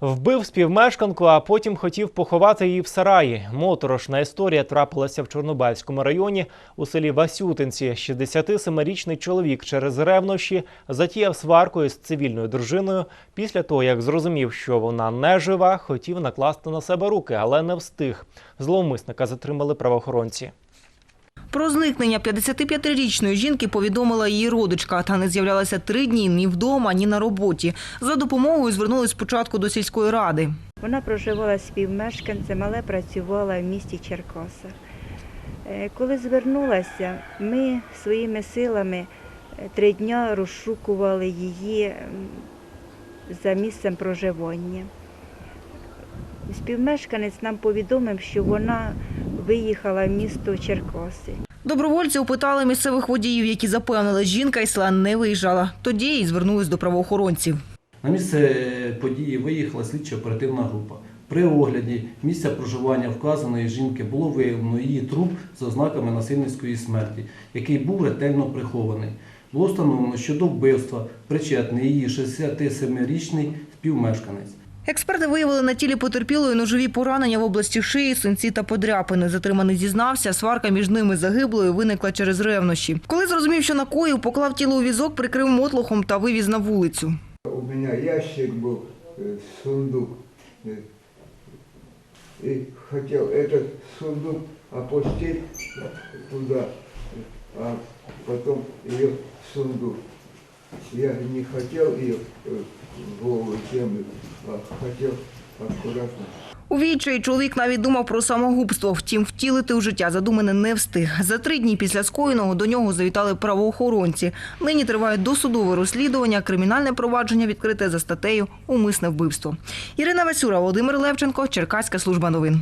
Вбив співмешканку, а потім хотів поховати її в сараї. Моторошна історія трапилася в Чорнобальському районі у селі Васютинці. 67-річний чоловік через ревнощі затіяв сварку із цивільною дружиною. Після того, як зрозумів, що вона не жива, хотів накласти на себе руки, але не встиг. Зловмисника затримали правоохоронці. Про зникнення 55-річної жінки повідомила її родичка. Та не з'являлася три дні ні вдома, ні на роботі. За допомогою звернулись спочатку до сільської ради. Вона проживала співмешканцем, але працювала в місті Черкасах. Е, Коли звернулася, ми своїми силами е, три дня розшукували її за місцем проживання. Співмешканець нам повідомив, що вона виїхала в місто Черкаси. Добровольці опитали місцевих водіїв, які запевнили, жінка із села не виїжджала. Тоді і звернулись до правоохоронців. На місце події виїхала слідчо-оперативна група. При огляді місця проживання вказаної жінки було виявлено її труп з ознаками насильницької смерті, який був ретельно прихований. Було встановлено, що до вбивства причетний її 67-річний співмешканець. Експерти виявили на тілі потерпілої ножові поранення в області шиї, синці та подряпини. Затриманий зізнався, сварка між ними загиблою виникла через ревнощі. Коли зрозумів, що накоїв, поклав тіло у візок, прикрив мотлохом та вивіз на вулицю. У меня ящик был, э, сундук. э, И хотел этот сундук опустить туда, а потом ее в сундук. Я не хотел ее э, в землю, а хотел аккуратно У чоловік навіть думав про самогубство, втім втілити у життя задумане не встиг. За три дні після скоєного до нього завітали правоохоронці. Нині триває досудове розслідування, кримінальне провадження відкрите за статтею Умисне вбивство. Ірина Васюра, Володимир Левченко, Черкаська служба новин.